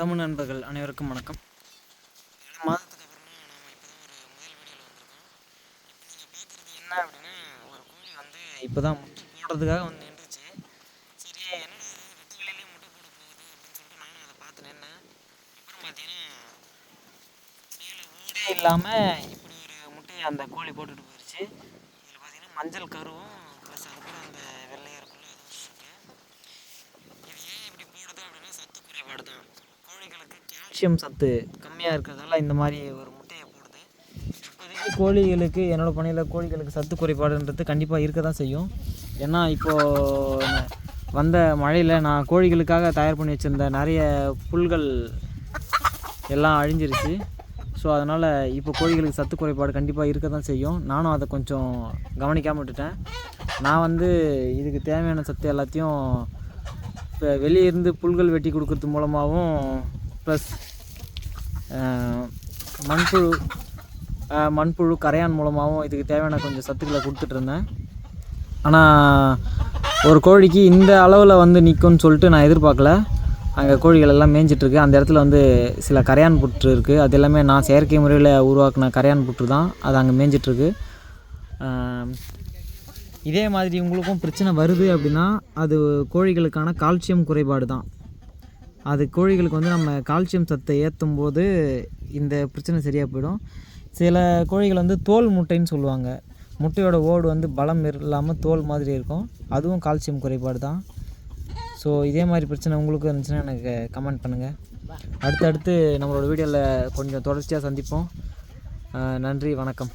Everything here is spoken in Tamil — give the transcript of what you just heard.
தமிழ் நண்பர்கள் அனைவருக்கும் வணக்கம். ஏழு மாதத்துக்கு அப்புறமா நாம் இப்போ தான் ஒரு முதல் வீடியோவில் வந்திருக்கோம். இப்போ நீங்கள் பார்க்குறது என்ன அப்படின்னா ஒரு கோழி வந்து இப்போ தான் முட்டை போடுறதுக்காக வந்து நின்றுச்சு. சரி என்ன வெட்டி வெளியிலே முட்டை போட போகுது அப்படின்னு சொல்லிட்டு நானும் அதை பார்த்து நின்னேன். அப்புறம் பார்த்தீங்கன்னா மேலே ஊடே இல்லாமல் இப்படி ஒரு முட்டையை அந்த கோழி போட்டுட்டு போயிடுச்சு இதில் பார்த்தீங்கன்னா மஞ்சள் கருவும் ப்ளஸ் அது கூட அந்த வெள்ளை இருக்குல்ல அதுவும் இருக்குது இது ஏன் இப்படி போடுது அப்படின்னா சத்து குறைபாடு தான் கோழிகளுக்கு கால்சியம் சத்து கம்மியாக இருக்கிறதால இந்த மாதிரி ஒரு முட்டையை போடுது. இப்போதைக்கு கோழிகளுக்கு என்னோடய பணியில் கோழிகளுக்கு சத்து குறைபாடுன்றது கண்டிப்பாக இருக்க தான் செய்யும். ஏன்னா இப்போது வந்த மழையில் நான் கோழிகளுக்காக தயார் பண்ணி வச்சுருந்த நிறைய புல்கள் எல்லாம் அழிஞ்சிருச்சு. ஸோ அதனால் இப்போ கோழிகளுக்கு சத்து குறைபாடு கண்டிப்பாக இருக்க தான் செய்யும். நானும் அதை கொஞ்சம் கவனிக்காமல் விட்டுட்டேன். நான் வந்து இதுக்கு தேவையான சத்து எல்லாத்தையும் இப்போ வெளியே இருந்து புல்கள் வெட்டி கொடுக்கறது மூலமாகவும் ப்ளஸ் மண்புழு மண்புழு கரையான் மூலமாகவும் இதுக்கு தேவையான கொஞ்சம் சத்துக்களை கொடுத்துட்ருந்தேன். ஆனால் ஒரு கோழிக்கு இந்த அளவில் வந்து நிற்கும்னு சொல்லிட்டு நான் எதிர்பார்க்கல. அங்கே கோழிகள் எல்லாம் மேய்ஞ்சிட்ருக்கு. அந்த இடத்துல வந்து சில கரையான் புற்று இருக்குது அது எல்லாமே நான் செயற்கை முறையில் உருவாக்கின கரையான் புற்று தான். அது அங்கே மேய்ஞ்சிட்ருக்கு. இதே மாதிரி உங்களுக்கும் பிரச்சனை வருது அப்படின்னா அது கோழிகளுக்கான கால்சியம் குறைபாடு தான். அது கோழிகளுக்கு வந்து நம்ம கால்சியம் சத்தை ஏற்றும் போது இந்த பிரச்சனை சரியாக போயிடும். சில கோழிகள் வந்து தோல் முட்டைன்னு சொல்லுவாங்க. முட்டையோட ஓடு வந்து பலம் இல்லாமல் தோல் மாதிரி இருக்கும். அதுவும் கால்சியம் குறைபாடு தான் ஸோ இதே மாதிரி பிரச்சனை உங்களுக்கு இருந்துச்சுன்னா எனக்கு கமெண்ட் பண்ணுங்கள் அடுத்தடுத்து நம்மளோட வீடியோவில் கொஞ்சம் தொடர்ச்சியாக சந்திப்போம். நன்றி வணக்கம்.